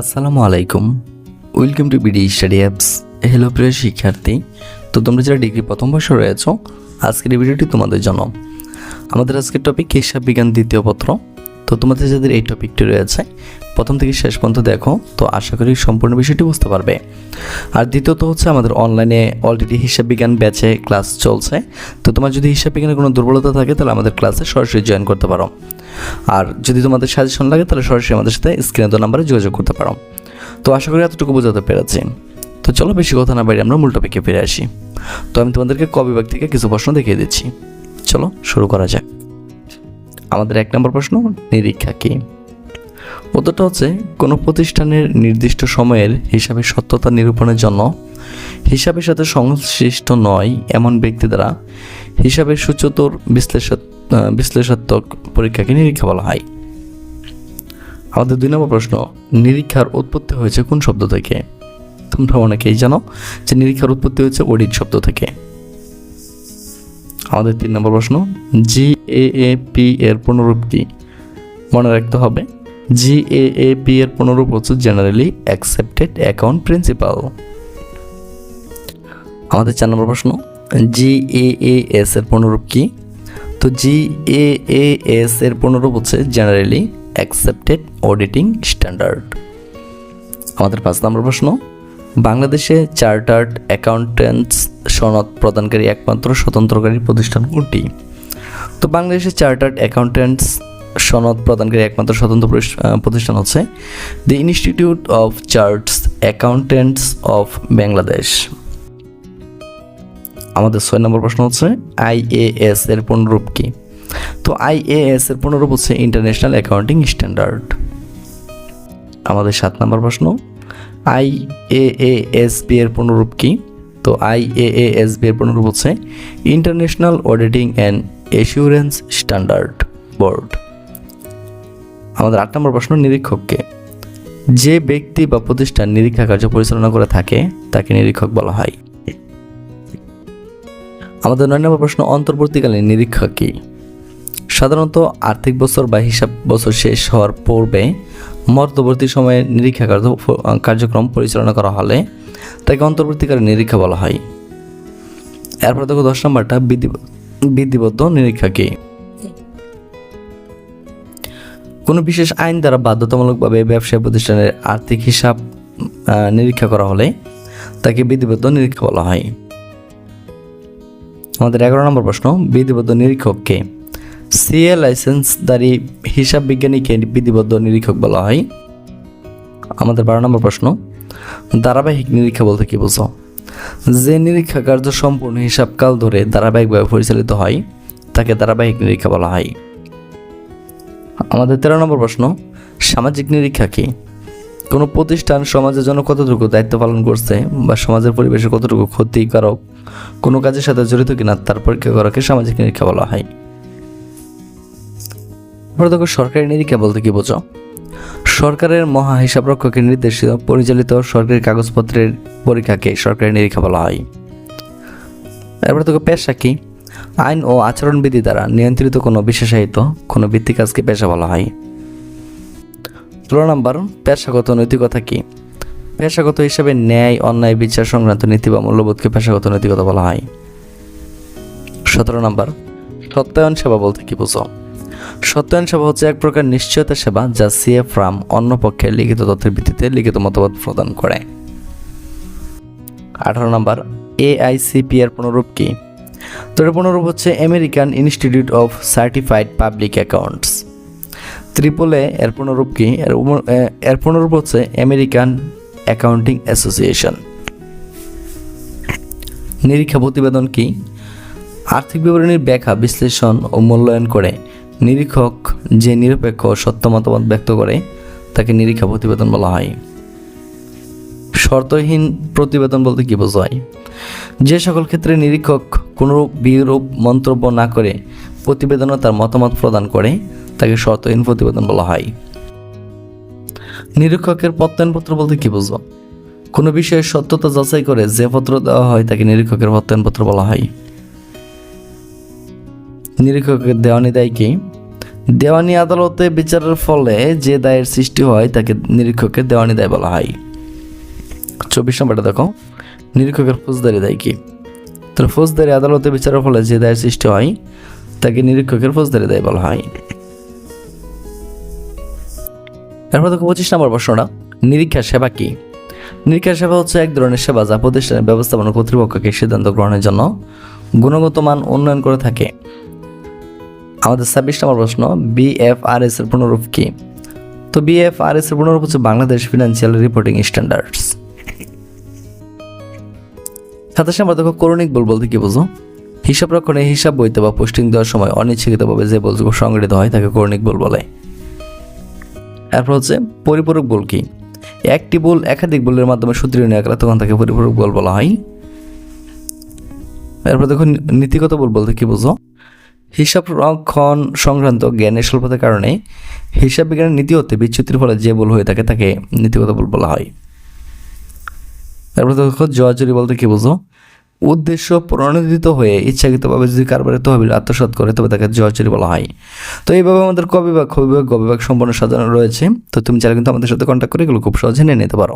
আসসালামু আলাইকুম। Welcome to BD study apps hello প্রিয় শিক্ষার্থী। তো তোমরা যারা ডিগ্রি প্রথম বর্ষে রয়েছো, আজকের এই ভিডিওটি তোমাদের জন্য। আমাদের আজকের টপিক হিসাব বিজ্ঞান দ্বিতীয় পত্র। তো তোমাদের যাদের এই টপিকটি রয়েছে, প্রথম থেকে শেষ পর্যন্ত দেখো, তো আশা করি সম্পূর্ণ বিষয়টি বুঝতে পারবে। আর দ্বিতীয়ত হচ্ছে আমাদের অনলাইনে অলরেডি হিসাব বিজ্ঞান ব্যাচে ক্লাস চলছে। তো তোমার যদি হিসাব বিজ্ঞানের কোনো দুর্বলতা থাকে, তাহলে আমাদের ক্লাসে সরাসরি জয়েন করতে পারো। আর যদি তোমাদের সাজেশন লাগে, তাহলে সরাসরি আমাদের সাথে স্ক্রিনে তো নাম্বারে যোগাযোগ করতে পারো। তো আশা করি এতটুকু বোঝাতে পেরেছি। তো চলো বেশি কথা না বাইরে আমরা মূল টপিকে ফিরে আসি। তো আমি তোমাদেরকে ক বিভাগ থেকে কিছু প্রশ্ন দেখিয়ে দিচ্ছি। চলো শুরু করা যাক। আমাদের এক নম্বর প্রশ্ন, নিরীক্ষা কি? উত্তরটা হচ্ছে, কোনো প্রতিষ্ঠানের নির্দিষ্ট সময়ের হিসাবে সত্যতা নিরূপণের জন্য হিসাবের সাথে সংশ্লিষ্ট নয় এমন ব্যক্তি দ্বারা হিসাবের সুচতুর বিশ্লেষ বিশ্লেষাত্মক পরীক্ষাকে নিরীক্ষা বলা হয়। আমাদের দুই নম্বর প্রশ্ন, নিরীক্ষার উৎপত্তি হয়েছে কোন শব্দ থেকে? তোমরা অনেকেই জানো যে নিরীক্ষার উৎপত্তি হয়েছে অডিট শব্দ থেকে। আমাদের তিন নম্বর প্রশ্ন জি এ এ পি এর পুনরূপ কি? মনে রাখতে হবে জি এ এ পি এর পুনরূপ হচ্ছে জেনারেলি অ্যাকসেপ্টেড অ্যাকাউন্ট প্রিন্সিপাল আমাদের চার নম্বর প্রশ্ন জি এ এস এর পুনরূপ কি? তো জি এ এস এর পুনরূপ হচ্ছে জেনারেলি অ্যাকসেপ্টেড অডিটিং স্ট্যান্ডার্ড আমাদের পাঁচ নম্বর প্রশ্ন, বাংলাদেশে চার্টার্ড অ্যাকাউন্টেন্টস সনদ প্রদানকারী একমাত্র স্বতন্ত্রকারী প্রতিষ্ঠান কোনটি? তো বাংলাদেশের চার্টার্ড অ্যাকাউন্টেন্টস সনদ প্রদানকারী একমাত্র স্বতন্ত্র প্রতিষ্ঠান হচ্ছে the institute of chartered accountants of Bangladesh আমাদের ছয় নম্বর প্রশ্ন হচ্ছে আইএএস এর পুনরূপ কি? তো আইএএস এর পুনরূপ হচ্ছে ইন্টারন্যাশনাল অ্যাকাউন্টিং স্ট্যান্ডার্ড আমাদের সাত নম্বর প্রশ্ন আইএএএসবি এর পুনরূপ কি? তো আইএএএসবি এর পুনরূপ হচ্ছে international auditing and assurance standard board আমাদের আট নম্বর প্রশ্ন, নিরীক্ষককে। যে ব্যক্তি বা প্রতিষ্ঠান নিরীক্ষা কার্য পরিচালনা করে থাকে, তাকে নিরীক্ষক বলা হয়। আমাদের নয় নম্বর প্রশ্ন, অন্তর্বর্তীকালীন নিরীক্ষা কি? সাধারণত আর্থিক বছর বা হিসাব বছর শেষ হওয়ার পূর্বে মধ্যবর্তী সময়ে নিরীক্ষা কার্য- কার্যক্রম পরিচালনা করা হলে তাকে অন্তর্বর্তীকালীন নিরীক্ষা বলা হয়। এরপর দেখো দশ নম্বরটা, বিধি- বিধিবদ্ধ নিরীক্ষা কি? কোনো বিশেষ আইন দ্বারা বাধ্যতামূলকভাবে ব্যবসায় প্রতিষ্ঠানের আর্থিক হিসাব নিরীক্ষা করা হলে তাকে বিধিবদ্ধ নিরীক্ষা বলা হয়। আমাদের এগারো নম্বর প্রশ্ন, বিধিবদ্ধ নিরীক্ষককে সিএ লাইসেন্সধারী হিসাব বিজ্ঞানীকে বিধিবদ্ধ নিরীক্ষক বলা হয়। আমাদের বারো নম্বর প্রশ্ন, ধারাবাহিক নিরীক্ষা বলতে কি বোঝো? যে নিরীক্ষা কার্য সম্পূর্ণ হিসাবকাল ধরে ধারাবাহিকভাবে পরিচালিত হয়, তাকে ধারাবাহিক নিরীক্ষা বলা হয়। আমাদের তেরো নম্বর প্রশ্ন, সামাজিক নিরীক্ষা কি? কোনো প্রতিষ্ঠান সমাজের জন্য কতটুকু দায়িত্ব পালন করছে বা সমাজের পরিবেশে কতটুকু ক্ষতিকারক কোনো কাজের সাথে জড়িত কিনা তার পরীক্ষা করাকে সামাজিক নিরীক্ষা বলা হয়। দেখো সরকারি নিরীক্ষা বলতে কি বোঝো? সরকারের মহা হিসাবরক্ষকের নির্দেশিত পরিচালিত সরকারি কাগজপত্রের পরীক্ষাকে সরকারি নিরীক্ষা বলা হয়। এরপর দেখো, পেশা কি? আইন ও আচরণবিধি দ্বারা নিয়ন্ত্রিত কোনো বিশেষায়িত কোনো বৃত্তি কাজকে পেশা বলা হয়। ষোলো নম্বর, পেশাগত নৈতিকতা কি? পেশাগত হিসাবে ন্যায়, অন্যায়, বিচার সংক্রান্ত নীতি বা মূল্যবোধকে পেশাগত নৈতিকতা বলা হয়। সতেরো নম্বর, সত্যায়ন সেবা বলতে কি বোঝো? সত্যায়ন সেবা হচ্ছে এক প্রকার নিশ্চয়তা সেবা যা সিএ ফ্রাম অন্য পক্ষের লিখিত তথ্যের ভিত্তিতে লিখিত মতামত প্রদান করে। আঠারো নম্বর এআইসিপি এর পুনরূপ কি? তো এর পুনরূপ হচ্ছে American institute of certified public accounts triple A এর পুনরূপ কি? এর পুনরূপ হচ্ছে আমেরিকান অ্যাকাউন্টিং অ্যাসোসিয়েশন। নিরীক্ষা প্রতিবেদন কি? আর্থিক বিবরণীর ব্যাখ্যা, বিশ্লেষণ ও মূল্যায়ন করে নিরীক্ষক যে নিরপেক্ষ সত্য মতামত ব্যক্ত করে, তাকে নিরীক্ষা প্রতিবেদন বলা হয়। শর্তহীন প্রতিবেদন বলতে কি বোঝায়? যে সকল ক্ষেত্রে নিরীক্ষক কোনো বিরূপ মন্তব্য না করে প্রতিবেদনে তার মতামত প্রদান করে, তাকে শর্তহীন প্রতিবেদন বলা হয়। নিরীক্ষকের প্রত্যয়নপত্র বলতে কি বুঝো কোনো বিষয়ে সত্যতা যাচাই করে যে পত্র দেওয়া হয় তাকে নিরীক্ষকের প্রত্যয়নপত্র বলা হয়। নিরীক্ষকের দেওয়ানি দেয় কি? দেওয়ানি আদালতে বিচারের ফলে যে দায়ের সৃষ্টি হয় তাকে নিরীক্ষকের দেওয়ানি দায় বলা হয়। চব্বিশ নম্বরটা দেখো। নিরীক্ষকের ফৌজদারি দায় কি? তাহলে ফৌজদারি আদালতে বিচারের ফলে যে দায়ের সৃষ্টি হয় তাকে নিরীক্ষকের ফৌজদারি দায় বলা হয়। এরপর দেখো পঁচিশ নম্বর প্রশ্নটা নিরীক্ষা সেবা কি? নিরীক্ষা সেবা হচ্ছে এক ধরনের সেবা যা প্রতিষ্ঠানের ব্যবস্থাপনা কর্তৃপক্ষকে সিদ্ধান্ত গ্রহণের জন্য গুণগত মান উন্নয়ন করে থাকে। আমাদের ছাব্বিশ নম্বর প্রশ্ন বিএফআরএস এর পুনরূপ কি? তো বিএফআরএস এর পুনরূপ হচ্ছে বাংলাদেশ ফিনান্সিয়াল রিপোর্টিং স্ট্যান্ডার্ডস। সাতাশ নম্বর দেখো, করণিক বল বলতে কি বোঝো? হিসাব রক্ষণে হিসাব বইতে বা পোস্টিং দেওয়ার সময় অনিচ্ছাকৃতভাবে যে বলগুলো সংগঠিত হয় তাকে করণিক বল বলে। এরপর হচ্ছে পরিপূরক বল কি? একটি বল একাধিক বলের মাধ্যমে নেওয়া গেলে তখন তাকে পরিপূরক বল বলা হয়। এরপর দেখো নীতিগত বল বলতে কি বুঝো? হিসাব রক্ষণ সংক্রান্ত জ্ঞানের স্বল্পতার কারণে হিসাব বিজ্ঞানের নীতি হতে বিচ্যুতির ফলে যে বল হয়ে থাকে তাকে নীতিগত বল বলা হয়। তারপর দেখো জয়াচুরি বলতে কি বুঝো? উদ্দেশ্য প্রণোদিত হয়ে ইচ্ছাকৃতভাবে যদি কারবারে তহবিল আত্মসাত করে, তবে তাকে জয়চুরি বলা হয়। তো এইভাবে আমাদের কবিভাগ কবিভাগ গবিভাগ সম্পূর্ণ সাজানো রয়েছে। তো তুমি চাইলে কিন্তু আমাদের সাথে কন্ট্যাক্ট করে এগুলো খুব সহজে নিয়ে নিতে পারো।